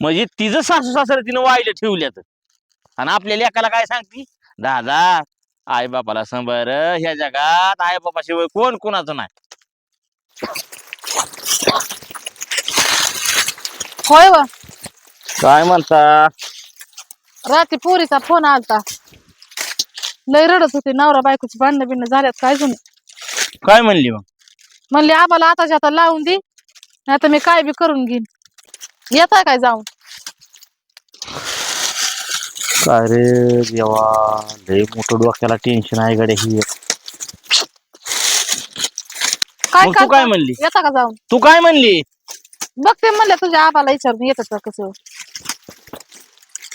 म्हणजे तिचं सासू सासरे तिनं वाईला ठेवल्यात. आणि आपल्या लेकाला काय सांगती? दादा आई बापाला संभार ह्या जगात आई बापाशिवाय कोण कोणाचं नाही. होय व. काय म्हणता? रात्री पोरीचा फोन आलता. लय रडत होती नवरा बायकोची भांडणं बिंडणं झाल्यात काय जुने. काय म्हणली मग? म्हणले आम्हाला आताच्या आता लावून दे तर मी काय बी करून घेईन. येताय काय जाऊन? काय रे देवा लय मोठं डोक्याला टेन्शन आहे गड्या ही. काय मग तू काय? म्हणली? येता का जाऊन? तू काय म्हणली? बघते म्हणले तुझ्या आबाला विचारून येत का कसं?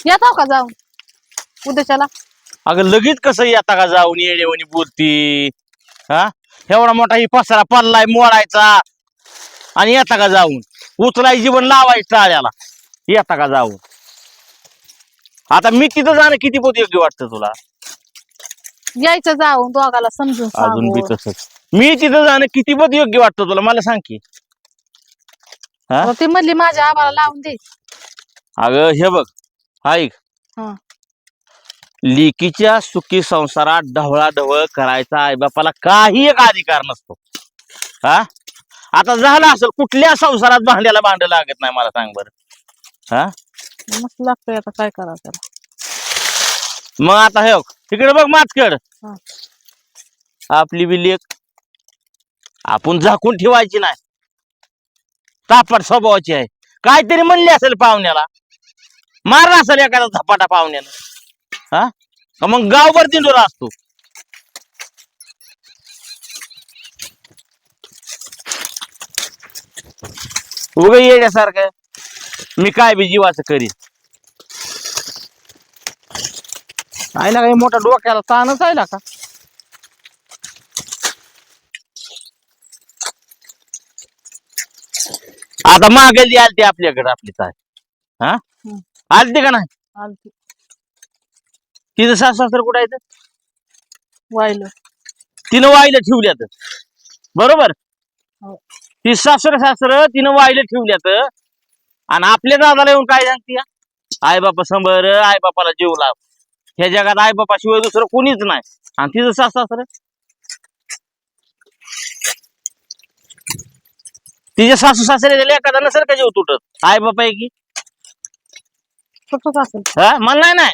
येताव का जाऊन? उद्याच्याला? अगं लगेच कसं येता का जाऊन येडेवणी बोलती? हा? एवढा मोठा ही पसारा पडलाय मोडायचा. आणि येता का जाऊन? उचलाय जीवन लावायचं टाळ्याला येता का जाऊन आता मी तिथं जाणं किती पोत योग्य वाटतं तुला? यायचं जाऊन दोघाला समजून अजून बी सांगून. तसंच. मी तिथं जाणं किती पोत योग्य वाटतं तुला? मला सांग की. हा? मग ती म्हणली माझ्या आबाला लावून दे. अगं हे बघ. ऐक. हा. लिकीच्या सुखी संसारात ढवळा ढवळ करायचा आईबापाला काही एक अधिकार नसतो. हा? आता झालं असेल कुठल्या संसारात भांड्याला भांड लागत नाही मला सांग बरं. हा? मस्त लागतंय आता काय करावं त्याला. मग आता हे तिकडे बघ मातकड. हा. आपली बी लेख आपण झाकून ठेवायची नाही. तापट स्वभावाची आहे. काहीतरी म्हणले असेल पाहुण्याला. मारला असेल एखादा झपाटा पाहुण्यानं. हा? का मग गावभर दिंडोरा असतो? उग येण्यासारखं मी काय बी जीवाचं करीन. आहे ना काही मोठा डोक्याला ताणच आहे ना का? आता मागे आलती आपल्याकडे आपली ताय हा. आलती का नाही? आलती. तिचं सासू सासर कुठं आहे वाहिलं. तिनं वाईला ठेवल्यात. बरोबर? हो. ती सासर सासर तिनं वाईला ठेवल्यात. आणि आपल्या दादाला येऊन काय सांगते? आई बापा संभर आई बापाला जीव लाव. ह्या जगात आई बापा शिवाय दुसरं कोणीच नाही. आणि तिचं सास सासर? तिचे सासू सासरे एखादा नसेल का जीव तुटत? आई बापा आहे की? तुटत असेल. हा? मला नाही नाही.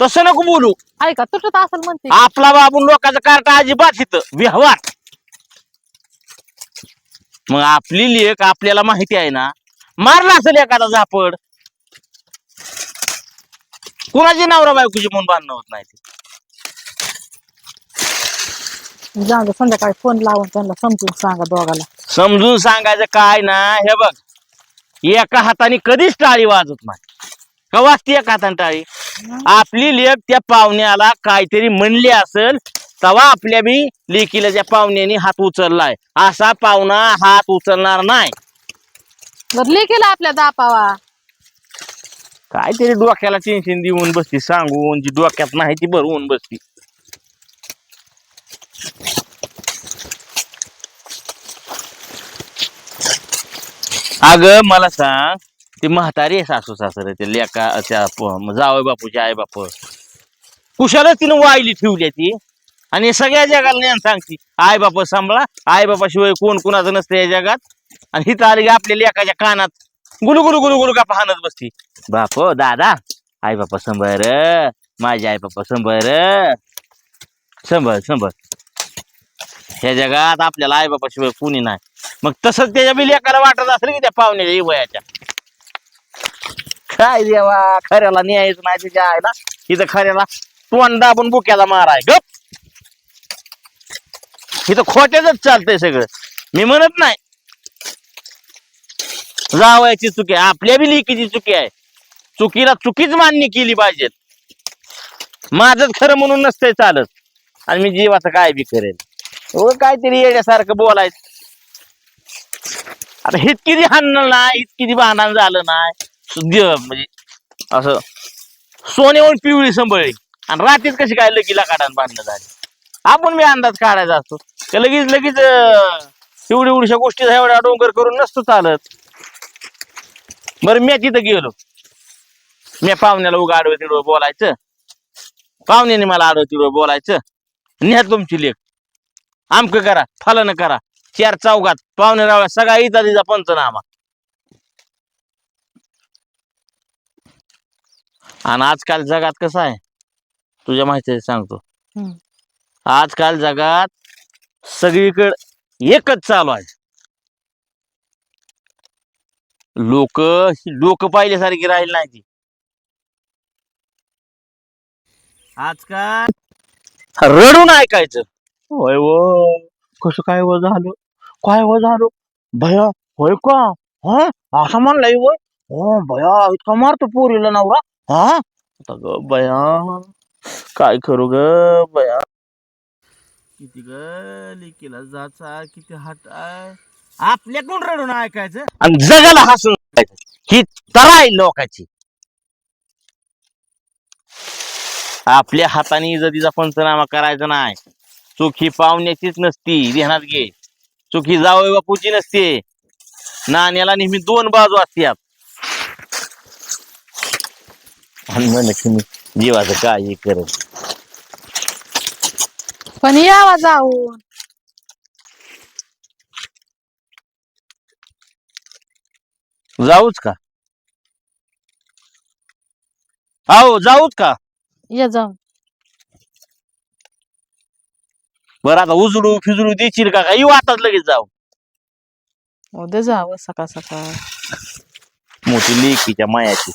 तसं नको बोलू. ऐका तुटत असेल म्हणते. आपला बाबून लोकांचा कार्टा अजिबात इथं व्यवहार. मग आपली लेख आपल्याला माहिती आहे ना? मारला असेल एखादा झापड. कुणाची नवरा बायकोची म्हणून बांधणं होत नाही ते. जाऊ दे संध्याकाळी फोन लावून त्यांना समजून सांगा दोघाला. समजून सांगायचं काय ना? हे बघ. एका हाताने कधीच टाळी वाजत नाही. का वाजते एका हाताने टाळी? आपली लेख त्या पाहुण्याला काहीतरी म्हणली असेल तेव्हा आपल्या बी लेकीला त्या पाहुण्याने हात उचललाय. असा पाहुणा हात उचलणार नाही. बरं लेकीला आपल्या दापावा. काहीतरी डोक्याला टेन्शन देऊन बसती सांगून जी डोक्यात नाही ती भरवून बसती. अग मला सांग ती म्हातारी आहे सासू सासरे ते लेका त्या जावय बापूची आई बाप कुशाला तिनं वाईली ठेवली ती. आणि सगळ्या जगाला ज्ञान सांगती आई बाप सांभाळा आई बापाशिवाय कोण कुणाचं नसतं या जगात. आणि हिथं आली की आपल्या लेखाच्या कानात गुलू गुलू गुलू गुलू का पाहणत बसती. बाप दादा आई बापा संभार माझे आई बापा संभार संभाळ संभाळ. ह्या जगात आपल्याला आई बापाशिवाय कोणी नाही. मग तसंच त्याच्या बी लेखाला वाटत असेल की त्या पाहुण्याच्या वयाच्या. काय देवा खऱ्याला न्यायच नाही तिच्या आईला. इथं खऱ्याला तोंड दाबून बुक्याला माराय. गप! इथं खोट्याच चालतंय सगळं. मी म्हणत नाही. जावयाची चुकी आहे. आपल्या बी लेकीची चुकी आहे. चुकीला चुकीच मान्य केली पाहिजेत. माझच खरं म्हणून नसतंय चालत. आणि मी जीवाचं काय बी करेल हो काहीतरी येण्यासारखं बोलायचं. आता हित किती हाणलं नाही हित किती भांडण झालं नाही. म्हणजे असं सोन्याहून पिवळी संभळी आणि रात्रीच कशी काय लगीला काढान बांधलं झाली. आपण मी अंदाज काढायचा असतो. ते लगेच लगेच एवढी एवढ्या गोष्टी एवढ्या डोंगर करून नसतं चालत. बरं मी तिथं गेलो. मी पाहुण्याला उगा आडवं तिडवं बोलायचं. पाहुण्याने मला आडवं तिडवं बोलायचं. न्या तुमची लेख. आमकं करा फलन करा. चार चौघात पाहुणे रावळा सगळा इथं तिचा पंचनामा. आणि आजकाल जगात कसं आहे? तुझ्या माहिती सांगतो. आजकाल जगात सगळीकडे एकच चालू आहे. लोक लोक पाहिल्यासारखी राहील नाही ती. आजकाल रडून ऐकायचं. होय व कसं काय व झालं? काय व झालं? भया होय का? हा? असं म्हणलंय व? हो भया इतका मारतो पोरीला नवरा. हा? आता ग काय करू ग भया? किती ग लेकीला जाचा किती हात आहे आपल्याकडून रडून ऐकायचं. आणि जगाला हसून ही तरा आहे लोकांची. आपल्या हाताने इज्जतीचा पंचनामा करायचा नाही. चुकी पाहुण्याचीच नसती ध्यानात घे. चुकी जावई बापूची नसते. नाण्याला नेहमी दोन बाजू असतात. आणि म्हणे की मी जीवाचं काय करत पण यावा जाऊन जाऊच का? हो जाऊच का? ये जाऊन बरं आता उजडू फिजडू देशील का? काही वाटत लगेच जाऊ? उद्या जावं सकाळ सकाळ मोठी लेकीच्या मायाची.